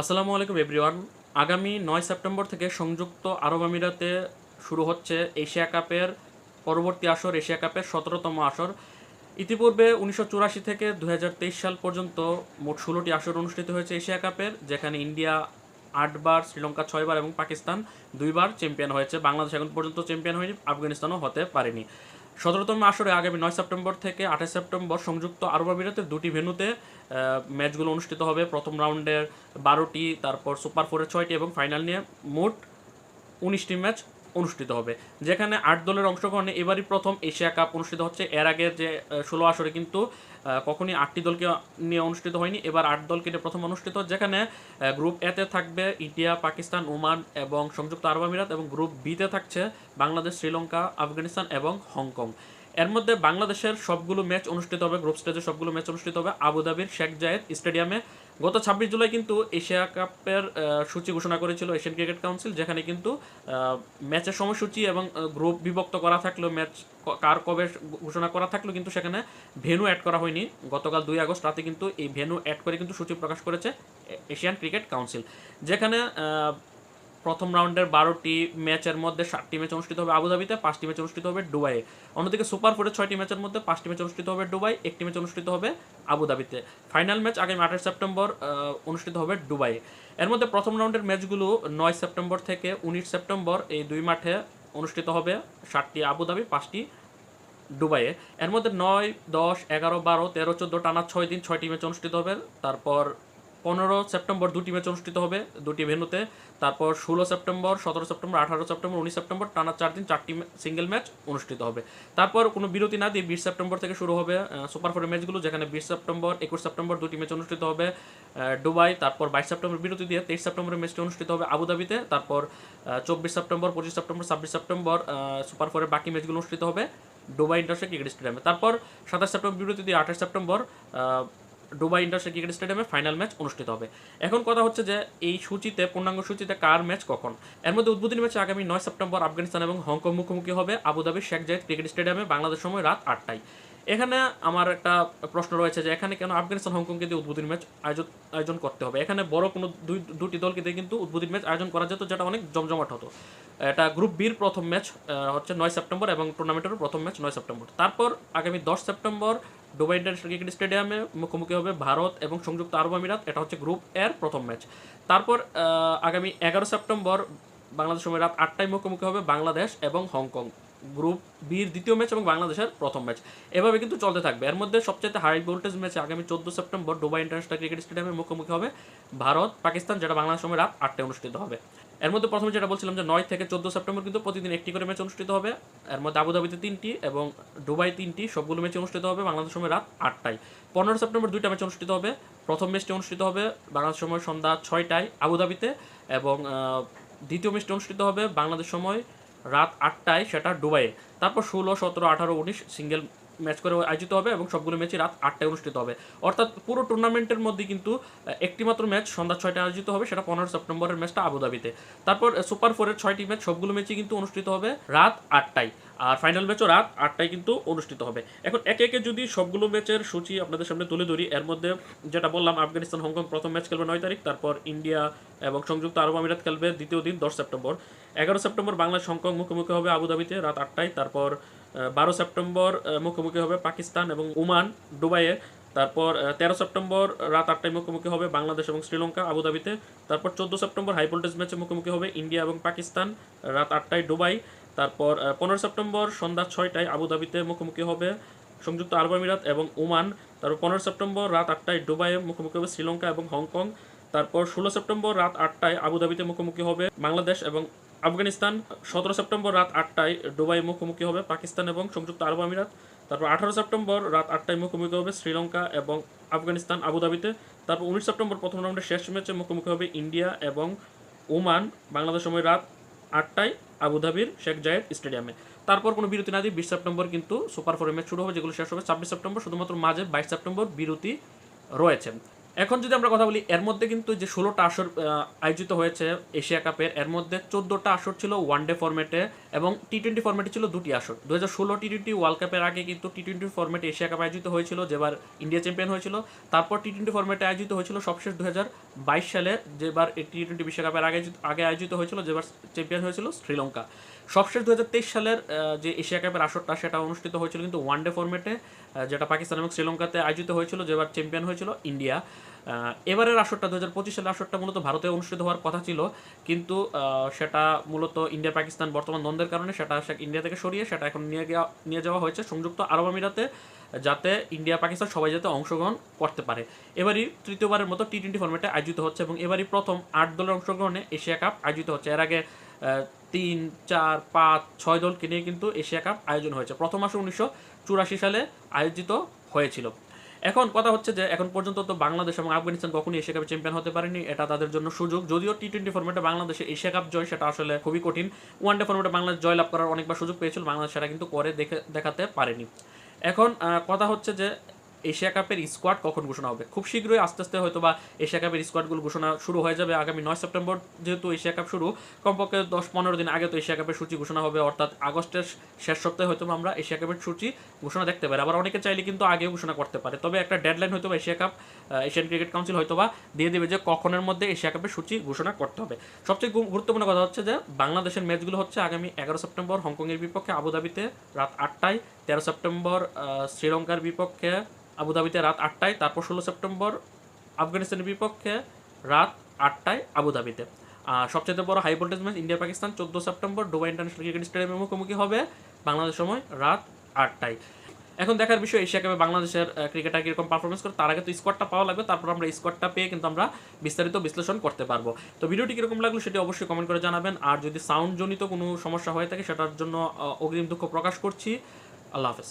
আসসালামু আলাইকুম এভরিওয়ান আগামী নয় সেপ্টেম্বর থেকে সংযুক্ত আরব আমিরাতে শুরু হচ্ছে এশিয়া কাপের পরবর্তী আসর, এশিয়া কাপের সতেরোতম আসর। ইতিপূর্বে উনিশশো চুরাশি থেকে দু হাজার তেইশ সাল পর্যন্ত মোট ষোলোটি আসর অনুষ্ঠিত হয়েছে এশিয়া কাপের, যেখানে ইন্ডিয়া আটবার, শ্রীলঙ্কা ছয়বার এবং পাকিস্তান দুইবার চ্যাম্পিয়ন হয়েছে। বাংলাদেশ এখন পর্যন্ত চ্যাম্পিয়ন হয়নি, আফগানিস্তানও হতে পারেনি। সতেরোতম আসরে আগামী নয় সেপ্টেম্বর থেকে আঠাশ সেপ্টেম্বর সংযুক্ত আরব আমিরাতের দুটি ভেন্যুতে ম্যাচগুলো অনুষ্ঠিত হবে। প্রথম রাউন্ডের বারোটি, তারপর সুপার ফোরের ছয়টি এবং ফাইনাল নিয়ে মোট উনিশটি ম্যাচ অনুষ্ঠিত হবে। যেখানে আট দলের অংশগ্রহণে এবারই প্রথম এশিয়া কাপ অনুষ্ঠিত হচ্ছে। এর আগের যে ষোলো আসরে কিন্তু কখনই আটটি দলকে নিয়ে অনুষ্ঠিত হয়নি। এবার আট দলকে নিয়ে প্রথম অনুষ্ঠিত। যেখানে গ্রুপ এতে থাকবে ইন্ডিয়া, পাকিস্তান, ওমান এবং সংযুক্ত আরব আমিরাত এবং গ্রুপ বিতে থাকছে বাংলাদেশ, শ্রীলঙ্কা, আফগানিস্তান এবং হংকং। এর মধ্যে বাংলাদেশের সবগুলো ম্যাচ অনুষ্ঠিত হবে। গ্রুপ স্টেজে সবগুলো ম্যাচ অনুষ্ঠিত হবে। আবুধাবির শেখ জায়েদ স্টেডিয়ামে গত ছাব্বিশ জুলাই কিন্তু এশিয়া কাপের সূচি ঘোষণা করেছিল এশিয়ান ক্রিকেট কাউন্সিল, যেখানে কিন্তু ম্যাচের সময়সূচি এবং গ্রুপ বিভক্ত করা থাকলেও, ম্যাচ কার কবে ঘোষণা করা থাকলেও কিন্তু সেখানে ভেনু অ্যাড করা হয়নি। গতকাল দুই আগস্ট রাতে কিন্তু এই ভেনু অ্যাড করে কিন্তু সূচি প্রকাশ করেছে এশিয়ান ক্রিকেট কাউন্সিল। যেখানে প্রথম রাউন্ডের বারোটি ম্যাচের মধ্যে সাতটি ম্যাচ অনুষ্ঠিত হবে আবুধাবিতে, পাঁচটি ম্যাচ অনুষ্ঠিত হবে দুবাইয়ে। অন্যদিকে সুপার ফোরের ছয়টি ম্যাচের মধ্যে পাঁচটি ম্যাচ অনুষ্ঠিত হবে দুবাই, একটি ম্যাচ অনুষ্ঠিত হবে আবুধাবিতে। ফাইনাল ম্যাচ আগামী আঠাশ সেপ্টেম্বর অনুষ্ঠিত হবে দুবাইয়ে। এর মধ্যে প্রথম রাউন্ডের ম্যাচগুলো নয় সেপ্টেম্বর থেকে উনিশ সেপ্টেম্বর, এই দুই মাঠে অনুষ্ঠিত হবে সাতটি আবুধাবি, পাঁচটি দুবাইয়ে। এর মধ্যে নয়, দশ, এগারো, বারো, তেরো, চোদ্দ, টানা ছয় দিন ছয়টি ম্যাচ অনুষ্ঠিত হবে। তারপর পনেরো সেপ্টেম্বর দুটি ম্যাচ অনুষ্ঠিত হবে দুটি ভেন্যুতে। তারপর ষোলো সেপ্টেম্বর, সতেরো সেপ্টেম্বর, আঠারো সেপ্টেম্বর, উনিশ সেপ্টেম্বর, টানা চার দিন চারটি সিঙ্গেল ম্যাচ অনুষ্ঠিত হবে। তারপর কোনো বিরতি না দিয়ে বিশ সেপ্টেম্বর থেকে শুরু হবে সুপার ফোরের ম্যাচগুলো যেখানে বিশ সেপ্টেম্বর, একুশ সেপ্টেম্বর দুটি ম্যাচ অনুষ্ঠিত হবে দুবাই, তারপর বাইশ সেপ্টেম্বর বিরতি দিয়ে তেইশ সেপ্টেম্বরের ম্যাচটি অনুষ্ঠিত হবে আবুধাবিতে, তারপর চব্বিশ সেপ্টেম্বর, পঁচিশ সেপ্টেম্বর, ছাব্বিশ সেপ্টেম্বর সুপার ফোরের বাকি ম্যাচগুলো অনুষ্ঠিত হবে দুবাই ইন্টারন্যাশনাল ক্রিকেট স্টেডিয়ামে। তারপর সাতাশ সেপ্টেম্বর বিরতি দিয়ে আঠাশ সেপ্টেম্বর দুবাই ইন্টারন্যাশনাল ক্রিকেট স্টেডিয়ামে ফাইনাল ম্যাচ অনুষ্ঠিত হবে। এখন কথা হচ্ছে যে, এই সূচিতে, পূর্ণাঙ্গ সূচিতে কার ম্যাচ কখন? এর মধ্যে উদ্বোধনী ম্যাচ আগামী নয় সেপ্টেম্বর আফগানিস্তান এবং হংকং মুখোমুখি হবে আবুধাবির শেখ জায়েদ ক্রিকেট স্টেডিয়ামে বাংলাদেশ সময় রাত আটটায়। এখানে আমার একটা প্রশ্ন রয়েছে যে, এখানে কেন আফগানিস্তান হংকংকে দিয়ে উদ্বোধনী ম্যাচ আয়োজন আয়োজন করতে হবে? এখানে বড় কোনো দুই দুটি দলকে দিয়ে কিন্তু উদ্বোধনী ম্যাচ আয়োজন করা যেত, যেটা অনেক জমজমাট হতো। এটা গ্রুপ বির প্রথম ম্যাচ হচ্ছে নয় সেপ্টেম্বর এবং টুর্নামেন্টের প্রথম ম্যাচ নয় সেপ্টেম্বর। তারপর আগামী দশ সেপ্টেম্বর দুবাই ইন্টারন্যাশনাল ক্রিকেট স্টেডিয়ামে মুখোমুখি হবে ভারত এবং সংযুক্ত আরব আমিরাত। এটা হচ্ছে গ্রুপ এর প্রথম ম্যাচ। তারপর আগামী এগারো সেপ্টেম্বর বাংলাদেশ সময় রাত আটটায় মুখোমুখি হবে বাংলাদেশ এবং হংকং। গ্রুপ বির দ্বিতীয় ম্যাচ এবং বাংলাদেশের প্রথম ম্যাচ। এভাবে কিন্তু চলতে থাকবে। এর মধ্যে সবচেয়ে হাই ভোল্টেজ ম্যাচে আগামী চোদ্দ সেপ্টেম্বর দুবাই ইন্টারন্যাশনাল ক্রিকেট স্টেডিয়ামে মুখোমুখি হবে ভারত পাকিস্তান যেটা বাংলাদেশ সময় রাত আটটায় অনুষ্ঠিত হবে। এর মধ্যে প্রথমে যেটা বলছিলাম যে নয় থেকে চোদ্দ সেপ্টেম্বর কিন্তু প্রতিদিন একটি করে ম্যাচ অনুষ্ঠিত হবে। এর মধ্যে আবুধাবিতে তিনটি এবং দুবাই তিনটি, সবগুলো ম্যাচ অনুষ্ঠিত হবে। বাংলাদেশ সময় রাত আটটায়। পনেরো সেপ্টেম্বর দুইটা ম্যাচ অনুষ্ঠিত হবে। প্রথম ম্যাচটি অনুষ্ঠিত হবে বাংলাদেশ সময় সন্ধ্যা ছয়টায় আবুধাবিতে এবং দ্বিতীয় ম্যাচটি অনুষ্ঠিত হবে বাংলাদেশ সময় রাত আটটায়, সেটা দুবাইয়ে। তারপর ষোলো, সতেরো, আঠারো, উনিশ, সিঙ্গেল ম্যাচ করে আয়োজিত হবে এবং সবগুলো ম্যাচই রাত আটটায় অনুষ্ঠিত হবে। অর্থাৎ পুরো টুর্নামেন্টের মধ্যে কিন্তু আহ, একটি মাত্র ম্যাচ সন্ধ্যা ছয়টায় আয়োজিত হবে সেটা পনেরো সেপ্টেম্বরের ম্যাচটা আবুধাবিতে। তারপর সুপার ফোরের ছয়টি ম্যাচ সবগুলো ম্যাচই কিন্তু অনুষ্ঠিত হবে রাত আটটায়। আর ফাইনাল ম্যাচও রাত আটটায় কিন্তু অনুষ্ঠিত হবে। এখন একে একে যদি সবগুলো ম্যাচের সূচি আপনাদের সামনে তুলে ধরি এর মধ্যে যেটা বললাম আফগানিস্তান হংকং প্রথম ম্যাচ খেলবে নয় তারিখ তারপর ইন্ডিয়া এবং সংযুক্ত আরব আমিরাত খেলবে দ্বিতীয় দিন দশ সেপ্টেম্বর। এগারো সেপ্টেম্বর বাংলাদেশ হংকং মুখোমুখি হবে আবুধাবিতে রাত আটটায় তারপর বারো সেপ্টেম্বর মুখোমুখি হবে পাকিস্তান এবং ওমান দুবাইয়ে। তারপর তেরো সেপ্টেম্বর রাত আটটায় মুখোমুখি হবে বাংলাদেশ এবং শ্রীলঙ্কা আবুধাবিতে। তারপর, চোদ্দ সেপ্টেম্বর হাই ভোল্টেজ ম্যাচে মুখোমুখি হবে ইন্ডিয়া এবং পাকিস্তান রাত আটটায় দুবাই। তারপর পনেরো সেপ্টেম্বর সন্ধ্যা ছয়টায় আবুধাবিতে মুখোমুখি হবে সংযুক্ত আরব আমিরাত এবং ওমান। তারপর, পনেরো সেপ্টেম্বর রাত আটটায় দুবাইয়ে মুখোমুখি হবে শ্রীলঙ্কা এবং হংকং। তারপর, ষোলো সেপ্টেম্বর রাত আটটায় আবুধাবিতে মুখোমুখি হবে বাংলাদেশ এবং আফগানিস্তান, সতেরো সেপ্টেম্বর রাত আটটায় ডুবাই মুখোমুখি হবে পাকিস্তান এবং সংযুক্ত আরব আমিরাত। তারপর আঠারো সেপ্টেম্বর রাত আটটায় মুখোমুখি হবে শ্রীলঙ্কা এবং আফগানিস্তান আবুধাবিতে তারপর উনিশ সেপ্টেম্বর প্রথম রাউন্ডের শেষ ম্যাচে মুখোমুখি হবে ইন্ডিয়া এবং ওমান বাংলাদেশ সময় রাত আটটায় আবুধাবির শেখ জায়েদ স্টেডিয়ামে। তারপর কোনো বিরতি না দিয়ে বিশ সেপ্টেম্বর কিন্তু সুপার ফোর ম্যাচ শুরু হবে, যেগুলো শেষ হবে ছাব্বিশ সেপ্টেম্বর। শুধুমাত্র মাঝে বাইশ সেপ্টেম্বর বিরতি রয়েছে। এখন যদি আমরা কথা বলি, এর মধ্যে কিন্তু যে ষোলোটা আসর আয়োজিত হয়েছে এশিয়া কাপের, এর মধ্যে চোদ্দোটা আসর ছিল ওয়ান ডে ফরম্যাটে এবং টি টোয়েন্টি ফর্মেটে ছিল দুটি আসর। দু হাজার ষোলো টি টোয়েন্টি ওয়ার্ল্ড কাপের আগে কিন্তু টি টোয়েন্টি ফরম্যাটে এশিয়া কাপ আয়োজিত হয়েছিল, যেবার ইন্ডিয়া চ্যাম্পিয়ন হয়েছিল। তারপর টি টোয়েন্টি ফর্মেটে আয়োজিত হয়েছিল সবশেষ দু হাজার বাইশ সালে, যেবার টি টোয়েন্টি বিশ্বকাপের আগে আগে আয়োজিত হয়েছিল, যেবার চ্যাম্পিয়ন হয়েছিল শ্রীলঙ্কা। সবশেষ দু সালের যে এশিয়া কাপের আসরটা সেটা অনুষ্ঠিত হয়েছিল কিন্তু ওয়ান ডে ফরম্যাটে যেটা পাকিস্তান এবং শ্রীলঙ্কাতে আয়োজিত হয়েছিল যেবার চ্যাম্পিয়ন হয়েছিল ইন্ডিয়া। এবারের আসরটা দু হাজার পঁচিশ সালের আসরটা মূলত ভারতে অনুষ্ঠিত হওয়ার কথা ছিল, কিন্তু সেটা মূলত ইন্ডিয়া পাকিস্তান বর্তমান দ্বন্দ্বের কারণে সেটা ইন্ডিয়া থেকে সরিয়ে সেটা এখন নিয়ে যাওয়া নিয়ে যাওয়া হয়েছে সংযুক্ত আরব আমিরাতে, যাতে ইন্ডিয়া পাকিস্তান সবাই যাতে অংশগ্রহণ করতে পারে। এবারই তৃতীয়বারের মতো টি টোয়েন্টি ফর্মেটে আয়োজিত হচ্ছে এবং এবারই প্রথম আট দলের অংশগ্রহণে এশিয়া কাপ আয়োজিত হচ্ছে। এর আগে তিন, চার, পাঁচ, ছয় দলকে নিয়ে কিন্তু এশিয়া কাপ আয়োজন হয়েছে। প্রথম আসর উনিশশো চুরাশি সালে আয়োজিত হয়েছিল। এখন কথা হচ্ছে যে, এখন পর্যন্ত তো বাংলাদেশ এবং আফগানিস্তান কখনই এশিয়া কাপে চ্যাম্পিয়ন হতে পারেনি, এটা তাদের জন্য সুযোগ। যদিও টি টোয়েন্টি ফর্মেটে বাংলাদেশে এশিয়া কাপ জয়, সেটা আসলে খুবই কঠিন। ওয়ান ডে ফর্মেটে বাংলাদেশ জয়লাভ করার অনেকবার সুযোগ পেয়েছিল, বাংলাদেশ সেটা কিন্তু করে দেখে, দেখাতে পারেনি। এখন কথা হচ্ছে যে এশিয়া কাপের স্কোয়াড কখন ঘোষণা হবে? খুব শীঘ্রই আস্তে আস্তে হয়তো বা এশিয়া কাপের স্কোয়াডগুলো ঘোষণা শুরু হয়ে যাবে আগামী নয় সেপ্টেম্বর যেহেতু এশিয়া কাপ শুরু। কমপক্ষে দশ পনেরো দিন আগে তো এশিয়া কাপের সূচি ঘোষণা হবে, অর্থাৎ আগস্টের শেষ সপ্তাহে হয়তো আমরা এশিয়া কাপের সূচি ঘোষণা দেখতে পারি। আবার অনেকে চাইলে কিন্তু আগেও ঘোষণা করতে পারে। তবে একটা ডেডলাইন হয়তো বা Asia cup Asian cricket council হয়তো বা দিয়ে দেবে যে কখনের মধ্যে এশিয়া কাপের সূচি ঘোষণা করতে হবে। সবচেয়ে গুরুত্বপূর্ণ কথা হচ্ছে যে বাংলাদেশের ম্যাচগুলো হচ্ছে আগামী এগারো সেপ্টেম্বর হংকংয়ের বিপক্ষে আবুধাবিতে রাত আটটায়, তেরো সেপ্টেম্বর শ্রীলঙ্কার বিপক্ষে আবুধাবিতে রাত আটটায়, তারপর ষোলো সেপ্টেম্বর আফগানিস্তানের বিপক্ষে রাত আটটায় আবুধাবিতে। আর সবচেয়ে বড় high voltage match India Pakistan চোদ্দ সেপ্টেম্বর ডুবাই ইন্টারন্যাশনাল ক্রিকেট স্টেডিয়ামের মুখোমুখি হবে বাংলাদেশ সময় রাত আটটায়। এখন দেখার বিষয়, এশিয়া কাপে বাংলাদেশের ক্রিকেটার কীরকম পারফরমেন্স করে, তার আগে তো স্কোয়াডটা পাওয়া লাগবে, তারপর আমরা স্কোয়াডটা পেয়ে কিন্তু আমরা বিস্তারিত বিশ্লেষণ করতে পারব। তো ভিডিওটি কীরকম লাগল সেটি অবশ্যই কমেন্ট করে জানাবেন, আর যদি সাউন্ডজনিত কোনো সমস্যা হয়ে থাকে, সেটার জন্য অগ্রিম দুঃখ প্রকাশ করছি। আল্লাহ হাফেজ।